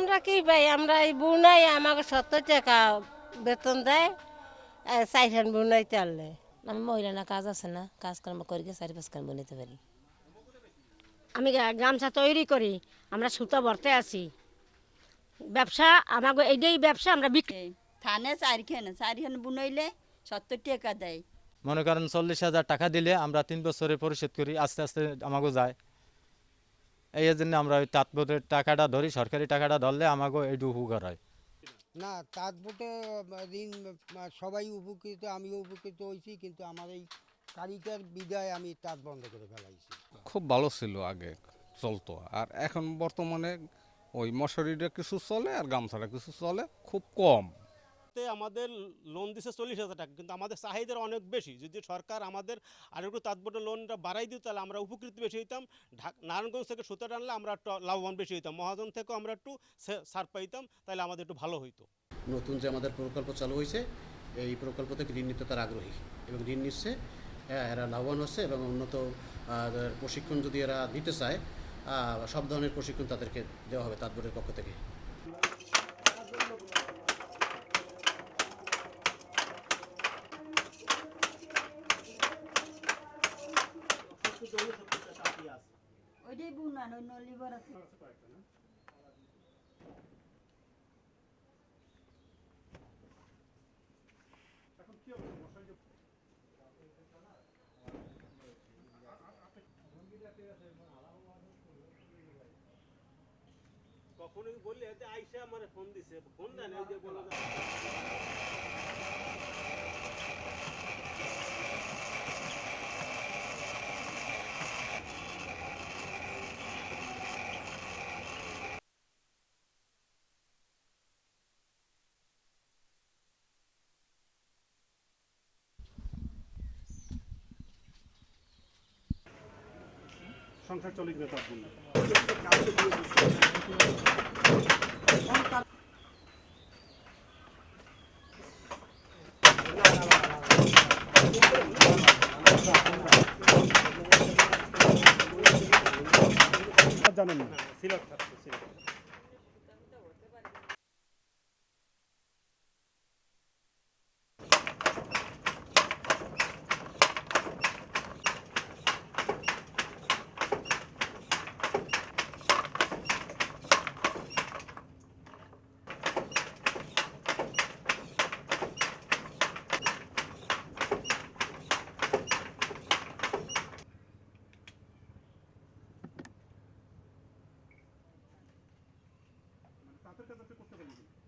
আমরা কি পাই আমরা এই বুনাই আমাকে সত্তর টাকা বেতন দেয় চাইখান বুনাই চাললে। আমি মহিলা না কাজ আছে না কাজকর্ম করি চারি পাঁচ কান বনিতে পারি। আমি গামছা তৈরি করি আমরা সুতা ভরতে আছি। ব্যবসা আমাকে এইটাই ব্যবসা আমরা বিক্রি এই থানে চারিখানে চারিখানে বুনাইলে সত্তর টাকা দেয়। মনে করেন চল্লিশ হাজার টাকা দিলে আমরা তিন বছরে পরিশোধ করি আস্তে আস্তে আমাকে যায়। এই জন্য আমরা ওই তাৎপরের টাকাটা ধরি সরকারি টাকাটা ধরলে আমাকে একটু উপকার হয়। না তার ভোটে ঋণ সবাই উপকৃত আমিও উপকৃত হয়েছি কিন্তু আমার এই কারিগর বিদায় আমি তাঁত বন্ধ করে ফেলাইছি। খুব ভালো ছিল আগে চলতো। আর এখন বর্তমানে ওই মশারিটা কিছু চলে আর গামছাটা কিছু চলে খুব কম। তে আমাদের লোন দিছে চল্লিশ হাজার টাকা কিন্তু আমাদের চাহিদার অনেক বেশি। যদি সরকার আমাদের আর একটু তাৎপর্য লোনটা বাড়াই দিত তাহলে আমরা উপকৃত বেশি হইতাম। নারায়ণগঞ্জ থেকে সুতা টানলে আমরা একটু লাভবান বেশি হইতাম। মহাজন থেকেও আমরা একটু সে- ছাড় পাইতাম তাহলে আমাদের একটু ভালো হইতো। নতুন যে আমাদের প্রকল্প চালু হয়েছে এই প্রকল্প থেকে ঋণ নিতে তারা আগ্রহী এবং ঋণ নিচ্ছে। হ্যাঁ, এরা লাভবান হচ্ছে এবং উন্নত প্রশিক্ষণ যদি এরা দিতে চায় সব ধরনের প্রশিক্ষণ তাদেরকে দেওয়া হবে তাৎপরের পক্ষ থেকে। ওইটাই বুনান ওই নলিবার আছে। কখনো বললে আইসা আমার ফোন দিছে ফোন দেন যে বলো সংসার চলে গেলে তার জন্য জানেন না? সিলেট সিলেট। তাদের কাছে করতে পারি